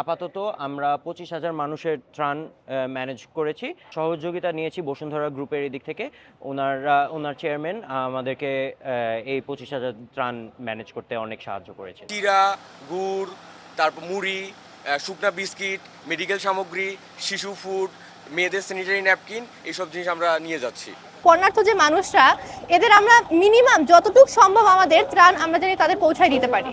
আপাতত আমরা পঁচিশ হাজার মানুষের ত্রাণ ম্যানেজ করেছি। সহযোগিতা নিয়েছি বসুন্ধরা গ্রুপের এদিক থেকে। ওনারা ওনার চেয়ারম্যান আমাদেরকে এই পঁচিশ হাজার ত্রাণ ম্যানেজ করতে অনেক সাহায্য করেছে। চিরা গুড় তারপর মুড়ি শুকনা বিস্কিট মেডিকেল সামগ্রী শিশু ফুড মেয়েদের স্যানিটারি ন্যাপকিন এইসব জিনিস আমরা নিয়ে যাচ্ছি। পণ্যার্থ যে মানুষরা এদের আমরা মিনিমাম যতটুকু সম্ভব আমাদের ত্রাণ আমরা জানি তাদের পৌঁছায় দিতে পারি।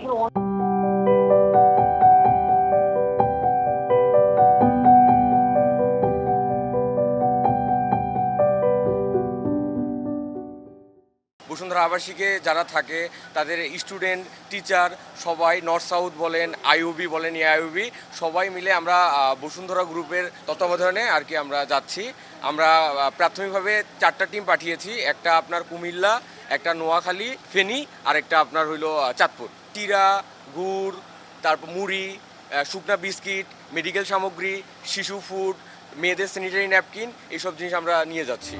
বসুন্ধরা আবাসিকে যারা থাকে, তাদের স্টুডেন্ট টিচার সবাই নর্থ সাউথ বলেন আইওবি বলেন এআইওবি সবাই মিলে আমরা বসুন্ধরা গ্রুপের তত্ত্বাবধানে আর কি আমরা যাচ্ছি। আমরা প্রাথমিকভাবে চারটা টিম পাঠিয়েছি, একটা আপনার কুমিল্লা, একটা নোয়াখালী, ফেনী আর একটা আপনার হইল চাঁদপুর। টিরা, গুড়, তারপর মুড়ি শুকনা বিস্কিট মেডিকেল সামগ্রী, শিশু ফুড মেয়েদের স্যানিটারি ন্যাপকিন এইসব জিনিস আমরা নিয়ে যাচ্ছি।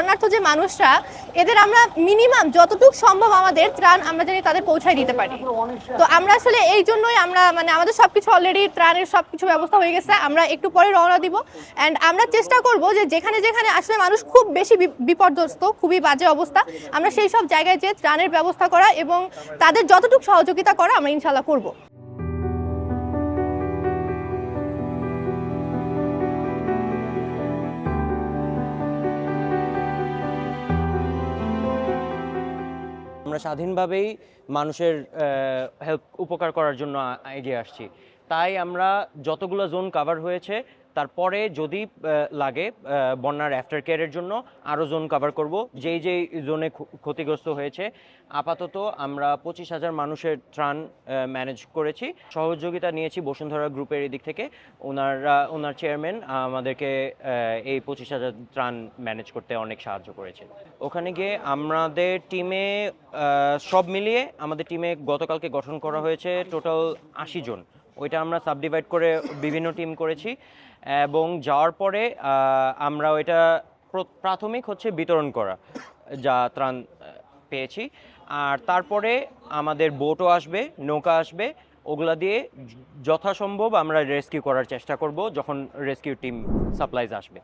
পণ্যার্থ যে মানুষরা, এদের আমরা মিনিমাম যতটুকু সম্ভব আমাদের ত্রাণ আমরা জানি তাদের পৌঁছায় দিতে পারি। তো আমরা আসলে এই জন্যই আমরা মানে আমাদের সবকিছু অলরেডি ত্রাণের সবকিছু ব্যবস্থা হয়ে গেছে, আমরা একটু পরে রওনা দিব। অ্যান্ড আমরা চেষ্টা করব যে যেখানে যেখানে আসলে মানুষ খুব বেশি বিপর্যস্ত, খুবই বাজে অবস্থা, আমরা সেই সব জায়গায় যে ত্রাণের ব্যবস্থা করা এবং তাদের যতটুকু সহযোগিতা করা আমরা ইনশাল্লাহ করব। আমরা স্বাধীনভাবেই মানুষের হেল্প উপকার করার জন্য এগিয়ে আসছি। তাই আমরা যতগুলো জোন কাভার হয়েছে তারপরে যদি লাগে বন্যার আফটার কেয়ারের জন্য আরও জোন কভার করব। যেই যেই জোনে ক্ষতিগ্রস্ত হয়েছে, আপাতত আমরা পঁচিশ হাজার মানুষের ত্রাণ ম্যানেজ করেছি। সহযোগিতা নিয়েছি বসুন্ধরা গ্রুপের এদিক থেকে। ওনারা, ওনার চেয়ারম্যান আমাদেরকে এই পঁচিশ হাজার ত্রাণ ম্যানেজ করতে অনেক সাহায্য করেছে। ওখানে গিয়ে আমাদের টিমে সব মিলিয়ে আমাদের টিমে গতকালকে গঠন করা হয়েছে টোটাল আশি জন। ওইটা আমরা সাবডিভাইড করে বিভিন্ন টিম করেছি এবং যাওয়ার পরে আমরা ওইটা প্র- প্রাথমিক হচ্ছে বিতরণ করা যা ত্রাণ পেয়েছি। আর তারপরে আমাদের বোটও আসবে, নৌকা আসবে, ওগুলা দিয়ে যথাসম্ভব আমরা রেস্কিউ করার চেষ্টা করব যখন রেস্কিউ টিম সাপ্লাইজ আসবে।